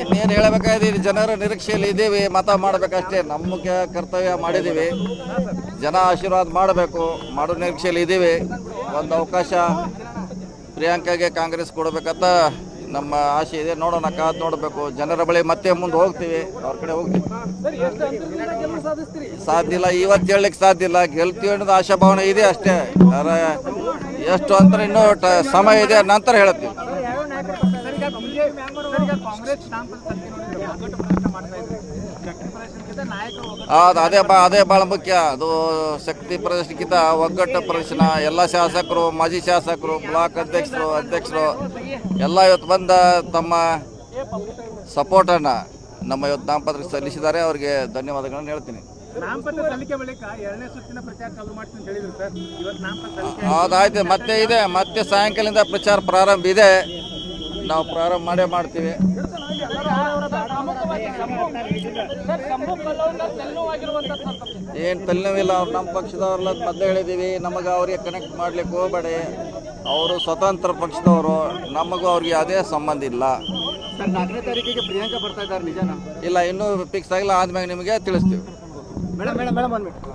ಇನ್ನೇನು ಹೇಳಬೇಕಾಗಿದೆ ಜನರ ನಿರೀಕ್ಷೆಯಲ್ಲಿ ಇದ್ದೀವಿ, ಮತ ಮಾಡಬೇಕಷ್ಟೇ. ನಮ್ಮ ಕರ್ತವ್ಯ ಮಾಡಿದ್ದೀವಿ. ಜನ ಆಶೀರ್ವಾದ ಮಾಡಬೇಕು, ಮಾಡೋ ನಿರೀಕ್ಷೆಯಲ್ಲಿ ಇದ್ದೀವಿ. ಒಂದು ಅವಕಾಶ ಪ್ರಿಯಾಂಕಾಗೆ ಕಾಂಗ್ರೆಸ್ ಕೊಡಬೇಕಂತ ನಮ್ಮ ಆಸೆ ಇದೆ. ನೋಡೋಣ, ಕಾದ್ ನೋಡಬೇಕು. ಜನರ ಬಳಿ ಮತ್ತೆ ಮುಂದೆ ಹೋಗ್ತೀವಿ. ಅವ್ರ ಕಡೆ ಹೋಗ್ತೀವಿ. ಸಾಧ್ಯ ಇಲ್ಲ, ಇವತ್ತು ಹೇಳಲಿಕ್ಕೆ ಸಾಧ್ಯ ಇಲ್ಲ. ಗೆಲ್ತೀವಿ ಅನ್ನೋದು ಆಶಾಭಾವನೆ ಇದೆ ಅಷ್ಟೇ. ಎಷ್ಟು ಅಂತ ಇನ್ನೂ ಸಮಯ ಇದೆ, ನಂತರ ಹೇಳ್ತೀವಿ ಅದು ಅದೇ ಬಾ, ಅದೇ ಭಾಳ ಮುಖ್ಯ. ಅದು ಶಕ್ತಿ ಪ್ರದರ್ಶನಕ್ಕಿಂತ ಒಗ್ಗಟ್ಟು ಪ್ರದರ್ಶನ. ಎಲ್ಲ ಶಾಸಕರು, ಮಾಜಿ ಶಾಸಕರು, ಬ್ಲಾಕ್ ಅಧ್ಯಕ್ಷರು ಅಧ್ಯಕ್ಷರು, ಎಲ್ಲ ಇವತ್ತು ಬಂದ ತಮ್ಮ ಸಪೋರ್ಟನ್ನು ನಮ್ಮ ಇವತ್ತು ನಾಮಪತ್ರಕ್ಕೆ ಸಲ್ಲಿಸಿದ್ದಾರೆ. ಅವರಿಗೆ ಧನ್ಯವಾದಗಳನ್ನು ಹೇಳ್ತೀನಿ. ನಾಮಪತ್ರ ಸಲ್ಲಿಕೆ ಬಳಿಕ ಎರಡನೇ ಸುತ್ತಿನ ಪ್ರಚಾರ ಚಾಲೂ ಮಾಡ್ತೀನಿ ಅಂತ ಹೇಳಿದ್ರು ಸರ್. ಇವತ್ತು ನಾಮಪತ್ರ ಸಲ್ಲಿಕೆ ಹೌದಾಯ್ತು ಮತ್ತೆ ಇದೆ ಮತ್ತೆ ಸಾಯಂಕಾಲದಿಂದ ಪ್ರಚಾರ ಪ್ರಾರಂಭ ಇದೆ. ನಾವು ಪ್ರಾರಂಭ ಮಾಡೇ ಮಾಡ್ತೀವಿ. ಏನು ತಲೆನೋವಿಲ್ಲ ಅವ್ರು ನಮ್ಮ ಪಕ್ಷದವ್ರಲ್ಲ ಮತ್ತೆ ಹೇಳಿದ್ದೀವಿ ನಮಗೆ ಅವ್ರಿಗೆ ಕನೆಕ್ಟ್ ಮಾಡ್ಲಿಕ್ಕೆ ಹೋಗಬೇಡಿ. ಅವರು ಸ್ವತಂತ್ರ ಪಕ್ಷದವರು. ನಮಗೂ ಅವ್ರಿಗೆ ಯಾವುದೇ ಸಂಬಂಧ ಇಲ್ಲ. ತಾರೀಕಿಗೆ ಪ್ರಿಯಾಂಕಾ ಬರ್ತಾ ಇದ್ದಾರೆ ನಿಜನಾ? ಇಲ್ಲ ಇನ್ನೂ ಫಿಕ್ಸ್ ಆಗಿಲ್ಲ. ಆದ್ಮೇಲೆ ನಿಮಗೆ ತಿಳಿಸ್ತೀವಿ. ಮೇಡಮ್ ಮೇಡಮ್ ಮೇಡಮ್ ಬಂದ್ಬಿಟ್ಟು.